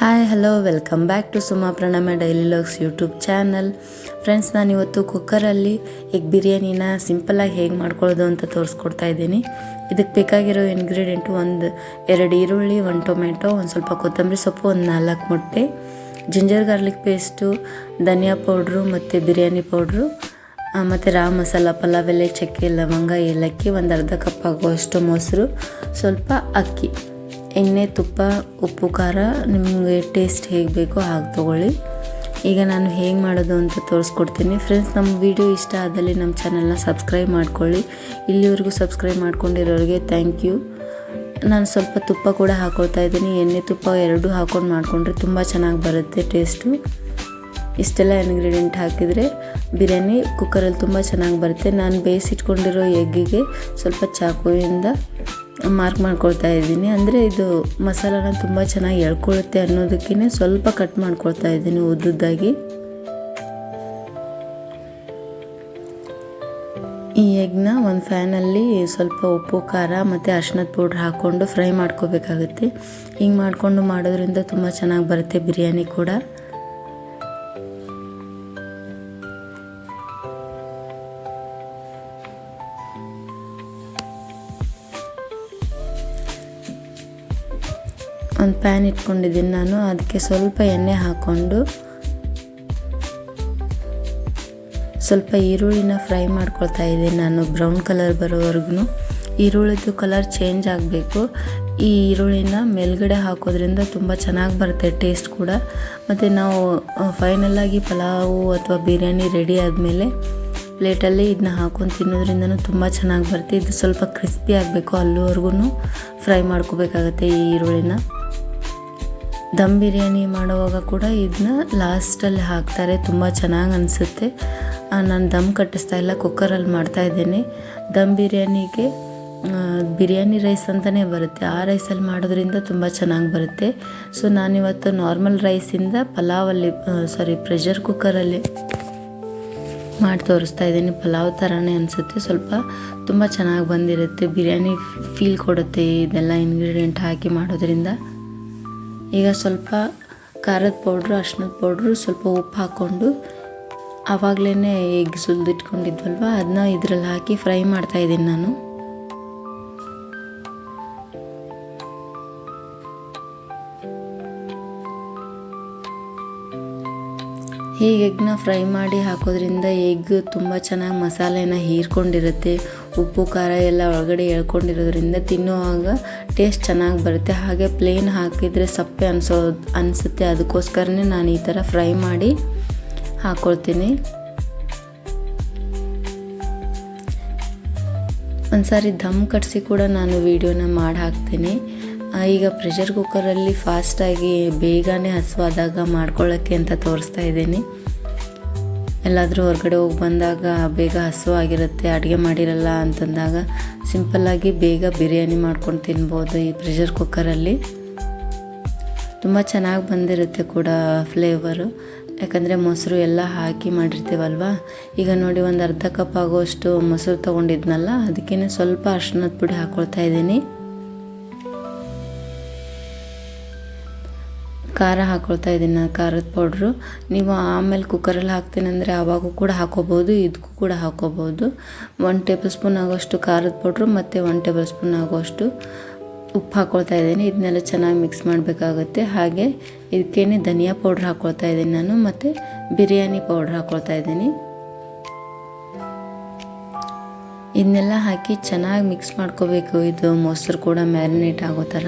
Hi hello welcome back to Suma Pranama daily vlogs YouTube channel friends ನಾನಿವತ್ತು ಕುಕ್ಕರಲ್ಲಿ egg ಬಿರಿಯಾನಿನ ಸಿಂಪಲಾಗಿ ಹೇಗೆ ಮಾಡ್ಕೊಳ್ಳೋದು ಅಂತ ತೋರಿಸ್ಕೊಡ್ತಾ ಇದ್ದೀನಿ. ಇದಕ್ಕೆ ಬೇಕಾಗಿರೋ ಇಂಗ್ರೀಡಿಯೆಂಟು ಒಂದು ಎರಡು ಈರುಳ್ಳಿ, ಒಂದು ಟೊಮೆಟೊ ಒಂದು ಸ್ವಲ್ಪ ಕೊತ್ತಂಬರಿ ಸೊಪ್ಪು, ಒಂದು ನಾಲ್ಕು ಮೊಟ್ಟೆ ಜಿಂಜರ್ ಗಾರ್ಲಿಕ್ ಪೇಸ್ಟು ಧನಿಯಾ ಪೌಡ್ರು ಮತ್ತು ಬಿರಿಯಾನಿ ಪೌಡ್ರು ಮತ್ತು ರಾ ಮಸಾಲ, ಪಲಾವ್, ಎಲೆ, ಚಕ್ಕೆ, ಲವಂಗ, ಏಲಕ್ಕಿ, ಒಂದು ಅರ್ಧ ಕಪ್ ಆಗುವಷ್ಟು ಮೊಸರು, ಸ್ವಲ್ಪ ಅಕ್ಕಿ. ಎಣ್ಣೆ, ತುಪ್ಪ, ಉಪ್ಪು, ಖಾರ, ನಿಮಗೆ ಟೇಸ್ಟ್ ಹೇಗೆ ಬೇಕೋ ಹಾಗೆ ತೊಗೊಳ್ಳಿ. ಈಗ ನಾನು ಹೇಗೆ ಮಾಡೋದು ಅಂತ ತೋರಿಸ್ಕೊಡ್ತೀನಿ. ಫ್ರೆಂಡ್ಸ್ ನಮ್ಮ ವಿಡಿಯೋ ಇಷ್ಟ ಆದಲ್ಲಿ ನಮ್ಮ ಚಾನಲ್ನ ಸಬ್ಸ್ಕ್ರೈಬ್ ಮಾಡ್ಕೊಳ್ಳಿ. ಇಲ್ಲಿವರೆಗೂ ಸಬ್ಸ್ಕ್ರೈಬ್ ಮಾಡ್ಕೊಂಡಿರೋರಿಗೆ ಥ್ಯಾಂಕ್ ಯು ನಾನು ಸ್ವಲ್ಪ ತುಪ್ಪ ಕೂಡ ಹಾಕೊಳ್ತಾ ಇದ್ದೀನಿ. ಎಣ್ಣೆ, ತುಪ್ಪ ಎರಡೂ ಹಾಕೊಂಡು ಮಾಡಿಕೊಂಡ್ರೆ ತುಂಬ ಚೆನ್ನಾಗಿ ಬರುತ್ತೆ ಟೇಸ್ಟು ಇಷ್ಟೆಲ್ಲ ಇಂಗ್ರೀಡಿಯೆಂಟ್ ಹಾಕಿದರೆ ಬಿರಿಯಾನಿ ಕುಕ್ಕರಲ್ಲಿ ತುಂಬ ಚೆನ್ನಾಗಿ ಬರುತ್ತೆ. ನಾನು ಬೇಯಿಸಿಟ್ಕೊಂಡಿರೋ ಎಗ್ಗಿಗೆ ಸ್ವಲ್ಪ ಚಾಕುವಿಂದ ಮಾರ್ಕ್ ಮಾಡ್ಕೊಳ್ತಾ ಇದ್ದೀನಿ. ಅಂದರೆ ಇದು ಮಸಾಲಾನ ತುಂಬ ಚೆನ್ನಾಗಿ ಎಳ್ಕೊಳ್ಳುತ್ತೆ ಅನ್ನೋದಕ್ಕೇ ಸ್ವಲ್ಪ ಕಟ್ ಮಾಡ್ಕೊಳ್ತಾ ಇದ್ದೀನಿ ಉದ್ದುದ್ದಾಗಿ. ಈ ಎಗ್ನ ಒಂದು ಫ್ಯಾನಲ್ಲಿ ಸ್ವಲ್ಪ ಉಪ್ಪು, ಖಾರ ಮತ್ತು ಅರ್ಶಿನದ ಪೌಡ್ರ್ ಹಾಕ್ಕೊಂಡು ಫ್ರೈ ಮಾಡ್ಕೋಬೇಕಾಗುತ್ತೆ. ಹಿಂಗೆ ಮಾಡಿಕೊಂಡು ಮಾಡೋದ್ರಿಂದ ತುಂಬ ಚೆನ್ನಾಗಿ ಬರುತ್ತೆ ಬಿರಿಯಾನಿ ಕೂಡ. ಒಂದು ಪ್ಯಾನ್ ಇಟ್ಕೊಂಡಿದ್ದೀನಿ ನಾನು. ಅದಕ್ಕೆ ಸ್ವಲ್ಪ ಎಣ್ಣೆ ಹಾಕ್ಕೊಂಡು ಸ್ವಲ್ಪ ಈರುಳ್ಳಿನ ಫ್ರೈ ಮಾಡ್ಕೊಳ್ತಾ ಇದ್ದೀನಿ ನಾನು ಬ್ರೌನ್ ಕಲರ್ ಬರೋವರೆಗೂ. ಈರುಳ್ಳಿದು ಕಲರ್ ಚೇಂಜ್ ಆಗಬೇಕು. ಈ ಈರುಳ್ಳಿನ ಮೇಲ್ಗಡೆ ಹಾಕೋದ್ರಿಂದ ತುಂಬ ಚೆನ್ನಾಗಿ ಬರುತ್ತೆ ಟೇಸ್ಟ್ ಕೂಡ. ಮತ್ತು ನಾವು ಫೈನಲ್ಲಾಗಿ ಪಲಾವು ಅಥವಾ ಬಿರಿಯಾನಿ ರೆಡಿ ಆದಮೇಲೆ ಪ್ಲೇಟಲ್ಲಿ ಇದನ್ನ ಹಾಕೊಂಡು ತಿನ್ನೋದ್ರಿಂದನೂ ತುಂಬ ಚೆನ್ನಾಗಿ ಬರುತ್ತೆ. ಇದು ಸ್ವಲ್ಪ ಕ್ರಿಸ್ಪಿ ಆಗಬೇಕು, ಅಲ್ಲಿವರೆಗೂ ಫ್ರೈ ಮಾಡ್ಕೋಬೇಕಾಗತ್ತೆ ಈ ಈರುಳ್ಳಿನ. ದಮ್ ಬಿರಿಯಾನಿ ಮಾಡುವಾಗ ಕೂಡ ಇದನ್ನ ಲಾಸ್ಟಲ್ಲಿ ಹಾಕ್ತಾರೆ, ತುಂಬ ಚೆನ್ನಾಗಿ ಅನಿಸುತ್ತೆ. ನಾನು ದಮ್ ಕಟ್ಟಿಸ್ತಾ ಇಲ್ಲ, ಕುಕ್ಕರಲ್ಲಿ ಮಾಡ್ತಾ ಇದ್ದೀನಿ. ದಮ್ ಬಿರಿಯಾನಿಗೆ ಬಿರಿಯಾನಿ ರೈಸ್ ಅಂತಲೇ ಬರುತ್ತೆ. ಆ ರೈಸಲ್ಲಿ ಮಾಡೋದ್ರಿಂದ ತುಂಬ ಚೆನ್ನಾಗಿ ಬರುತ್ತೆ. ಸೊ, ನಾನಿವತ್ತು ನಾರ್ಮಲ್ ರೈಸಿಂದ ಪಲಾವಲ್ಲಿ ಸಾರಿ ಪ್ರೆಷರ್ ಕುಕ್ಕರಲ್ಲಿ ಮಾಡಿ ತೋರಿಸ್ತಾ ಇದ್ದೀನಿ. ಪಲಾವ್ ಥರನೇ ಅನಿಸುತ್ತೆ. ಸ್ವಲ್ಪ ತುಂಬ ಚೆನ್ನಾಗಿ ಬಂದಿರುತ್ತೆ. ಬಿರಿಯಾನಿ ಫೀಲ್ ಕೊಡುತ್ತೆ ಇದೆಲ್ಲ ಇಂಗ್ರೀಡಿಯೆಂಟ್ ಹಾಕಿ ಮಾಡೋದ್ರಿಂದ. ಈಗ ಸ್ವಲ್ಪ ಖಾರದ ಪೌಡ್ರು ಅರ್ಶಿನದ ಪೌಡ್ರು ಸ್ವಲ್ಪ ಉಪ್ಪು ಹಾಕ್ಕೊಂಡು ಆವಾಗಲೇ ಎಗ್ ಸುಲಿದಿಟ್ಕೊಂಡಿದ್ವಲ್ವ ಅದನ್ನ ಇದ್ರಲ್ಲಿ ಹಾಕಿ ಫ್ರೈ ಮಾಡ್ತಾ ಇದ್ದೀನಿ ನಾನು. ಹೀಗೆ ಎಗ್ನ ಫ್ರೈ ಮಾಡಿ ಹಾಕೋದ್ರಿಂದ ಎಗ್ ತುಂಬ ಚೆನ್ನಾಗಿ ಮಸಾಲೆನ ಹೀರ್ಕೊಂಡಿರುತ್ತೆ. ಉಪ್ಪು, ಖಾರ ಎಲ್ಲ ಒಳಗಡೆ ಎಳ್ಕೊಂಡಿರೋದ್ರಿಂದ ತಿನ್ನುವಾಗ ಟೇಸ್ಟ್ ಚೆನ್ನಾಗಿ ಬರುತ್ತೆ. ಹಾಗೆ ಪ್ಲೇನ್ ಹಾಕಿದರೆ ಸಪ್ಪೆ ಅನಿಸೋ, ಅನಿಸುತ್ತೆ. ಅದಕ್ಕೋಸ್ಕರನೇ ನಾನು ಈ ಥರ ಫ್ರೈ ಮಾಡಿ ಹಾಕ್ಕೊಳ್ತೀನಿ ಒಂದ್ಸಾರಿ ದಮ್ ಕಟ್ಸಿ ಕೂಡ ನಾನು ವೀಡಿಯೋನ ಮಾಡಿ ಹಾಕ್ತೀನಿ. ಈಗ ಪ್ರೆಷರ್ ಕುಕ್ಕರಲ್ಲಿ ಫಾಸ್ಟಾಗಿ ಬೇಗನೆ ಹಸುವಾದಾಗ ಮಾಡ್ಕೊಳ್ಳೋಕ್ಕೆ ಅಂತ ತೋರಿಸ್ತಾ ಇದ್ದೀನಿ. ಎಲ್ಲಾದರೂ ಹೊರಗಡೆ ಹೋಗಿ ಬಂದಾಗ ಬೇಗ ಹಸುವಾಗಿರುತ್ತೆ ಅಡುಗೆ ಮಾಡಿರಲ್ಲ ಅಂತಂದಾಗ ಸಿಂಪಲ್ಲಾಗಿ ಬೇಗ ಬಿರಿಯಾನಿ ಮಾಡ್ಕೊಂಡು ತಿನ್ಬೋದು ಈ ಪ್ರೆಷರ್ ಕುಕ್ಕರಲ್ಲಿ ತುಂಬ ಚೆನ್ನಾಗಿ ಬಂದಿರುತ್ತೆ ಕೂಡ ಫ್ಲೇವರು ಯಾಕಂದರೆ ಮೊಸರು ಎಲ್ಲ ಹಾಕಿ ಮಾಡಿರ್ತೀವಲ್ವ? ಈಗ ನೋಡಿ ಒಂದು ಅರ್ಧ ಕಪ್ ಆಗೋಷ್ಟು ಮೊಸರು ತೊಗೊಂಡಿದ್ನಲ್ಲ ಅದಕ್ಕೇ ಸ್ವಲ್ಪ ಅರ್ಶಿನದ ಪುಡಿ ಹಾಕ್ಕೊಳ್ತಾ ಇದ್ದೀನಿ. ಖಾರ ಹಾಕ್ಕೊಳ್ತಾ ಇದ್ದೀನಿ ನಾನು ಖಾರದ ಪೌಡ್ರು ನೀವು ಆಮೇಲೆ ಕುಕ್ಕರಲ್ಲಿ ಹಾಕ್ತೀನಿ ಅಂದರೆ ಆವಾಗೂ ಕೂಡ ಹಾಕೋಬೋದು ಇದಕ್ಕೂ ಕೂಡ ಹಾಕೋಬೋದು ಒನ್ ಟೇಬಲ್ ಸ್ಪೂನ್ ಆಗೋಷ್ಟು ಖಾರದ ಪೌಡ್ರು ಮತ್ತು ಒನ್ ಟೇಬಲ್ ಸ್ಪೂನ್ ಆಗೋಷ್ಟು ಉಪ್ಪು ಹಾಕ್ಕೊಳ್ತಾ ಇದ್ದೀನಿ. ಇದನ್ನೆಲ್ಲ ಚೆನ್ನಾಗಿ ಮಿಕ್ಸ್ ಮಾಡಬೇಕಾಗುತ್ತೆ. ಹಾಗೆ ಇದಕ್ಕೇನೆ ಧನಿಯಾ ಪೌಡ್ರ್ ಹಾಕ್ಕೊಳ್ತಾ ಇದ್ದೀನಿ ನಾನು ಮತ್ತು ಬಿರಿಯಾನಿ ಪೌಡ್ರ್ ಹಾಕ್ಕೊಳ್ತಾ ಇದ್ದೀನಿ. ಇದನ್ನೆಲ್ಲ ಹಾಕಿ ಚೆನ್ನಾಗಿ ಮಿಕ್ಸ್ ಮಾಡ್ಕೋಬೇಕು. ಇದು ಮೊಸರು ಕೂಡ ಮ್ಯಾರಿನೇಟ್ ಆಗೋ ಥರ.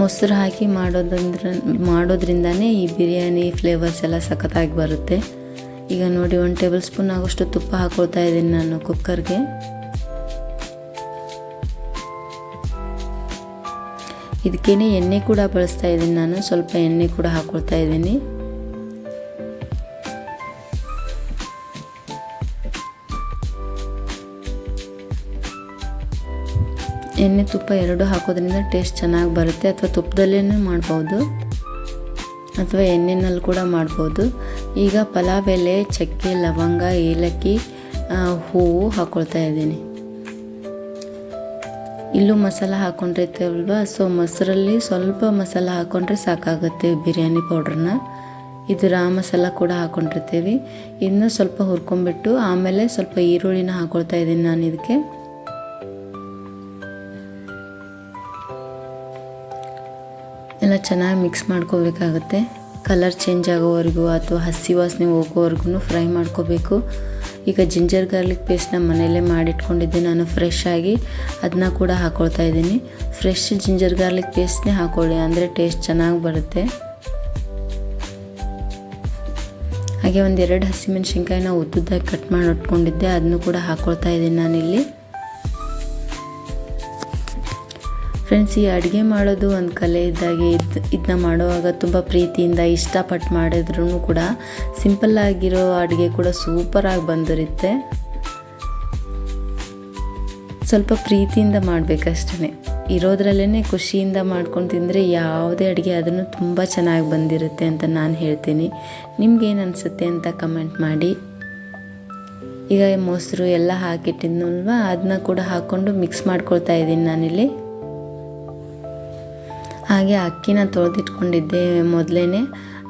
ಮೊಸರು ಹಾಕಿ ಮಾಡೋದಂದ್ರೆ, ಮಾಡೋದ್ರಿಂದನೇ ಈ ಬಿರಿಯಾನಿ ಫ್ಲೇವರ್ಸ್ ಎಲ್ಲ ಸಖತ್ತಾಗಿ ಬರುತ್ತೆ. ಈಗ ನೋಡಿ ಒಂದು ಟೇಬಲ್ ಸ್ಪೂನ್ ಆಗೋಷ್ಟು ತುಪ್ಪ ಹಾಕೊಳ್ತಾ ಇದ್ದೀನಿ ನಾನು ಕುಕ್ಕರ್ಗೆ ಇದಕ್ಕೇನೆ ಎಣ್ಣೆ ಕೂಡ ಬಳಸ್ತಾ ಇದ್ದೀನಿ ನಾನು, ಸ್ವಲ್ಪ ಎಣ್ಣೆ ಕೂಡ ಹಾಕೊಳ್ತಾ ಇದ್ದೀನಿ. ಎಣ್ಣೆ ತುಪ್ಪ ಎರಡು ಹಾಕೋದ್ರಿಂದ ಟೇಸ್ಟ್ ಚೆನ್ನಾಗಿ ಬರುತ್ತೆ ಅಥವಾ ತುಪ್ಪದಲ್ಲೇ ಮಾಡ್ಬೋದು. ಅಥವಾ ಎಣ್ಣೆನಲ್ಲಿ ಕೂಡ ಮಾಡ್ಬೋದು. ಈಗ ಪಲಾವ್ ಎಲೆ, ಚಕ್ಕೆ, ಲವಂಗ, ಏಲಕ್ಕಿ ಹೂವು ಹಾಕ್ಕೊಳ್ತಾ ಇದ್ದೀನಿ. ಇಲ್ಲೂ ಮಸಾಲ ಹಾಕ್ಕೊಂಡಿರ್ತೇವಲ್ವ ಸೊ ಮೊಸರಲ್ಲಿ ಸ್ವಲ್ಪ ಮಸಾಲ ಹಾಕ್ಕೊಂಡ್ರೆ ಸಾಕಾಗುತ್ತೆ ಬಿರಿಯಾನಿ ಪೌಡ್ರನ್ನ ಇದು ರಾ ಮಸಾಲ ಕೂಡ ಹಾಕ್ಕೊಂಡಿರ್ತೀವಿ ಇನ್ನು ಸ್ವಲ್ಪ ಹುರ್ಕೊಂಡ್ಬಿಟ್ಟು ಆಮೇಲೆ ಸ್ವಲ್ಪ ಈರುಳ್ಳಿನ ಹಾಕ್ಕೊಳ್ತಾ ಇದ್ದೀನಿ ನಾನು ಇದಕ್ಕೆ ಎಲ್ಲ ಚೆನ್ನಾಗಿ ಮಿಕ್ಸ್ ಮಾಡ್ಕೋಬೇಕಾಗುತ್ತೆ. ಕಲರ್ ಚೇಂಜ್ ಆಗೋವರೆಗೂ ಅಥವಾ ಹಸಿ ವಾಸನೆ ಹೋಗೋವರೆಗೂ ಫ್ರೈ ಮಾಡ್ಕೋಬೇಕು. ಈಗ ಜಿಂಜರ್ ಗಾರ್ಲಿಕ್ ಪೇಸ್ಟ್ನ ಮನೆಯಲ್ಲೇ ಮಾಡಿಟ್ಕೊಂಡಿದ್ದೆ. ನಾನು ಫ್ರೆಶ್ ಆಗಿ ಅದನ್ನ ಕೂಡ ಹಾಕ್ಕೊಳ್ತಾ ಇದ್ದೀನಿ. ಫ್ರೆಶ್ ಜಿಂಜರ್ ಗಾರ್ಲಿಕ್ ಪೇಸ್ಟ್ನೇ ಹಾಕೊಳ್ಳಿ, ಅಂದರೆ ಟೇಸ್ಟ್ ಚೆನ್ನಾಗಿ ಬರುತ್ತೆ. ಹಾಗೆ ಒಂದೆರಡು ಹಸಿಮೆಣ್ಸಿನ್ಕಾಯಿನ ಉದ್ದುದ್ದಾಗಿ ಕಟ್ ಮಾಡಿ ಇಟ್ಕೊಂಡಿದ್ದೆ ಅದನ್ನು ಕೂಡ ಹಾಕ್ಕೊಳ್ತಾ ಇದ್ದೀನಿ ನಾನಿಲ್ಲಿ. ಫ್ರೆಂಡ್ಸ್ ಈ ಅಡುಗೆ ಮಾಡೋದು ಒಂದು ಕಲೆ ಇದ್ದಾಗೆ, ಇದು ಇದನ್ನ ಮಾಡುವಾಗ ತುಂಬ ಪ್ರೀತಿಯಿಂದ ಇಷ್ಟಪಟ್ಟು ಮಾಡಿದ್ರೂ ಕೂಡ ಸಿಂಪಲ್ ಆಗಿರೋ ಅಡುಗೆ ಕೂಡ ಸೂಪರಾಗಿ ಬಂದಿರುತ್ತೆ. ಸ್ವಲ್ಪ ಪ್ರೀತಿಯಿಂದ ಮಾಡಬೇಕಷ್ಟೇ ಇರೋದ್ರಲ್ಲೇ ಖುಷಿಯಿಂದ ಮಾಡ್ಕೊಂಡು ತಿಂದರೆ ಯಾವುದೇ ಅಡುಗೆ ಅದನ್ನು ತುಂಬ ಚೆನ್ನಾಗಿ ಬಂದಿರುತ್ತೆ ಅಂತ ನಾನು ಹೇಳ್ತೀನಿ. ನಿಮ್ಗೇನು ಅನಿಸುತ್ತೆ ಅಂತ ಕಮೆಂಟ್ ಮಾಡಿ. ಈಗ ಮೊಸರು ಎಲ್ಲ ಹಾಕಿಟ್ಟಿದ್ನಲ್ವ ಅದನ್ನ ಕೂಡ ಹಾಕ್ಕೊಂಡು ಮಿಕ್ಸ್ ಮಾಡ್ಕೊಳ್ತಾ ಇದ್ದೀನಿ ನಾನಿಲ್ಲಿ. ಹಾಗೆ ಅಕ್ಕಿನ ತೊಳೆದಿಟ್ಕೊಂಡಿದ್ದೆ ಮೊದಲೇ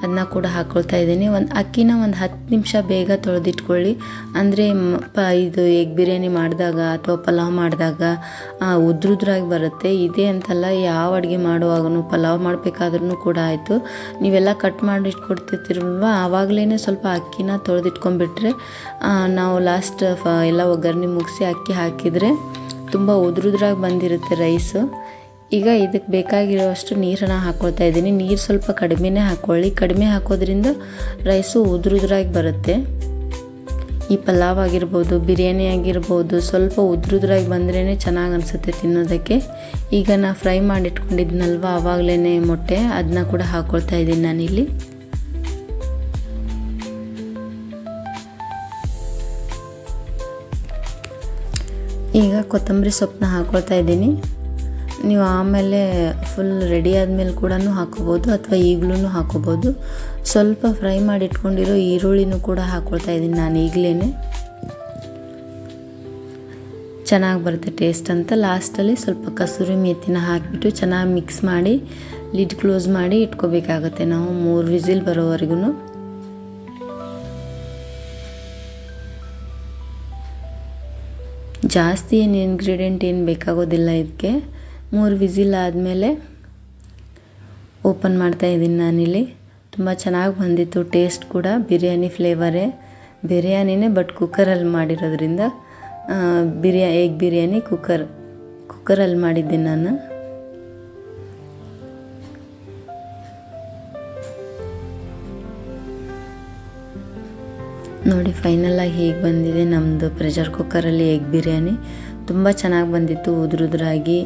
ಅದನ್ನ ಕೂಡ ಹಾಕ್ಕೊಳ್ತಾ ಇದ್ದೀನಿ. ಒಂದು ಅಕ್ಕಿನ ಒಂದು ಹತ್ತು ನಿಮಿಷ ಬೇಗ ತೊಳೆದಿಟ್ಕೊಳ್ಳಿ. ಅಂದರೆ ಪ, ಇದು ಎಗ್ ಬಿರಿಯಾನಿ ಮಾಡಿದಾಗ ಅಥವಾ ಪಲಾವ್ ಮಾಡಿದಾಗ ಉದ್ರುದ್ರಾಗಿ ಬರುತ್ತೆ. ಇದೇ ಅಂತಲ್ಲ ಯಾವ ಅಡುಗೆ ಮಾಡುವಾಗೂ ಪಲಾವ್ ಮಾಡಬೇಕಾದ್ರೂ ಕೂಡ ಆಯಿತು. ನೀವೆಲ್ಲ ಕಟ್ ಮಾಡಿ ಇಟ್ಕೊಡ್ತಿರ್ತಿರಲ್ವ ಆವಾಗಲೇ ಸ್ವಲ್ಪ ಅಕ್ಕಿನ ತೊಳೆದಿಟ್ಕೊಂಡ್ಬಿಟ್ರೆ ನಾವು ಲಾಸ್ಟ್ ಎಲ್ಲ ಒಗ್ಗರಣೆ ಮುಗಿಸಿ ಅಕ್ಕಿ ಹಾಕಿದರೆ ತುಂಬ ಉದ್ರುದ್ರಾಗಿ ಬಂದಿರುತ್ತೆ ರೈಸು ಈಗ ಇದಕ್ಕೆ ಬೇಕಾಗಿರೋಷ್ಟು ನೀರನ್ನು ಹಾಕ್ಕೊಳ್ತಾ ಇದ್ದೀನಿ. ನೀರು ಸ್ವಲ್ಪ ಕಡಿಮೆನೇ ಹಾಕ್ಕೊಳ್ಳಿ ಕಡಿಮೆ ಹಾಕೋದ್ರಿಂದ ರೈಸು ಉದುರುದ್ರಾಗಿ ಬರುತ್ತೆ. ಈ ಪಲಾವ್ ಆಗಿರ್ಬೋದು, ಬಿರಿಯಾನಿ ಆಗಿರ್ಬೋದು, ಸ್ವಲ್ಪ ಉದುರುದ್ರಾಗಿ ಬಂದ್ರೇ ಚೆನ್ನಾಗಿ ಅನಿಸುತ್ತೆ ತಿನ್ನೋದಕ್ಕೆ. ಈಗ ನಾನು ಫ್ರೈ ಮಾಡಿಟ್ಕೊಂಡಿದ್ನಲ್ವ ಆವಾಗಲೇ ಮೊಟ್ಟೆ ಅದನ್ನ ಕೂಡ ಹಾಕ್ಕೊಳ್ತಾ ಇದ್ದೀನಿ ನಾನಿಲ್ಲಿ. ಈಗ ಕೊತ್ತಂಬರಿ ಸೊಪ್ಪನ್ನ ಹಾಕ್ಕೊಳ್ತಾ ಇದ್ದೀನಿ. ನೀವು ಆಮೇಲೆ ಫುಲ್ ರೆಡಿ ಆದಮೇಲೆ ಕೂಡ ಹಾಕೋಬೋದು ಅಥವಾ ಈಗಲೂ ಹಾಕೋಬೋದು. ಸ್ವಲ್ಪ ಫ್ರೈ ಮಾಡಿ ಇಟ್ಕೊಂಡಿರೋ ಈರುಳ್ಳಿನೂ ಕೂಡ ಹಾಕ್ಕೊಳ್ತಾ ಇದ್ದೀನಿ ನಾನು ಈಗಲೇ ಚೆನ್ನಾಗಿ ಬರುತ್ತೆ ಟೇಸ್ಟ್ ಅಂತ. ಲಾಸ್ಟಲ್ಲಿ ಸ್ವಲ್ಪ ಕಸೂರಿ ಮೇಥಿನ ಹಾಕಿಬಿಟ್ಟು ಚೆನ್ನಾಗಿ ಮಿಕ್ಸ್ ಮಾಡಿ ಲಿಡ್ ಕ್ಲೋಸ್ ಮಾಡಿ ಇಟ್ಕೋಬೇಕಾಗತ್ತೆ ನಾವು ಮೂರು ವಿಸಿಲ್ ಬರೋವರೆಗೂ ಜಾಸ್ತಿ ಏನು ಇಂಗ್ರೀಡಿಯೆಂಟ್ ಏನು ಬೇಕಾಗೋದಿಲ್ಲ ಇದಕ್ಕೆ. ಮೂರು ವಿಸಿಲ್ ಆದಮೇಲೆ ಓಪನ್ ಮಾಡ್ತಾ ಇದ್ದೀನಿ ನಾನಿಲ್ಲಿ. ತುಂಬ ಚೆನ್ನಾಗಿ ಬಂದಿತ್ತು, ಟೇಸ್ಟ್ ಕೂಡ. ಬಿರಿಯಾನಿ ಫ್ಲೇವರೇ. ಬಿರಿಯಾನಿನೇ ಬಟ್ ಕುಕ್ಕರಲ್ಲಿ ಮಾಡಿರೋದ್ರಿಂದ ಬಿರಿಯಾ ಎಗ್ ಬಿರಿಯಾನಿ ಕುಕ್ಕರ್, ಕುಕ್ಕರಲ್ಲಿ ಮಾಡಿದ್ದೀನಿ ನಾನು. ನೋಡಿ ಫೈನಲಾಗಿ ಹೇಗೆ ಬಂದಿದೆ ನಮ್ಮದು ಪ್ರೆಷರ್ ಕುಕ್ಕರಲ್ಲಿ ಎಗ್ ಬಿರಿಯಾನಿ. ತುಂಬ ಚೆನ್ನಾಗಿ ಬಂದಿತ್ತು, ಉದುರುದ್ರಾಗಿ.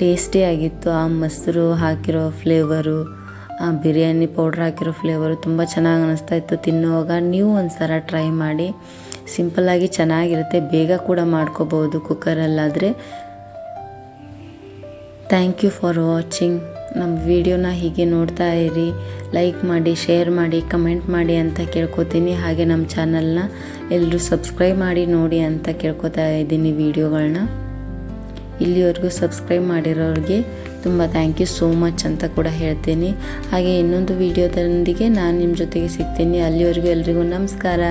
ಟೇಸ್ಟಿ ಆಗಿತ್ತು. ಆ ಮೊಸರು ಹಾಕಿರೋ ಫ್ಲೇವರು, ಆ ಬಿರಿಯಾನಿ ಪೌಡ್ರ್ ಹಾಕಿರೋ ಫ್ಲೇವರು ತುಂಬ ಚೆನ್ನಾಗಿ ಅನ್ನಿಸ್ತಾ ಇತ್ತು. ತಿನ್ನುವಾಗ ನೀವು ಒಂದು ಸಲ ಟ್ರೈ ಮಾಡಿ. ಸಿಂಪಲ್ಲಾಗಿ ಚೆನ್ನಾಗಿರುತ್ತೆ. ಬೇಗ ಕೂಡ ಮಾಡ್ಕೋಬೋದು ಕುಕ್ಕರಲ್ಲಾದರೆ. Thank you for watching. ನಮ್ಮ ವಿಡಿಯೋನ ಹೀಗೆ ನೋಡ್ತಾ ಇರಿ. ಲೈಕ್ ಮಾಡಿ, ಶೇರ್ ಮಾಡಿ, ಕಮೆಂಟ್ ಮಾಡಿ ಅಂತ ಕೇಳ್ಕೊತೀನಿ. ಹಾಗೆ ನಮ್ಮ ಚಾನಲ್ನ ಎಲ್ಲರೂ ಸಬ್ಸ್ಕ್ರೈಬ್ ಮಾಡಿ ನೋಡಿ ಅಂತ ಕೇಳ್ಕೊತಾ ಇದ್ದೀನಿ ವಿಡಿಯೋಗಳನ್ನ ಇಲ್ಲಿವರೆಗೂ ಸಬ್ಸ್ಕ್ರೈಬ್ ಮಾಡಿರೋರಿಗೆ ತುಂಬ ಥ್ಯಾಂಕ್ ಯು ಸೋ ಮಚ್ ಅಂತ ಕೂಡ ಹೇಳ್ತೀನಿ. ಹಾಗೆ ಇನ್ನೊಂದು ವಿಡಿಯೋದೊಂದಿಗೆ ನಾನು ನಿಮ್ಮ ಜೊತೆಗೆ ಸಿಗ್ತೀನಿ. ಅಲ್ಲಿವರೆಗೂ ಎಲ್ರಿಗೂ ನಮಸ್ಕಾರ.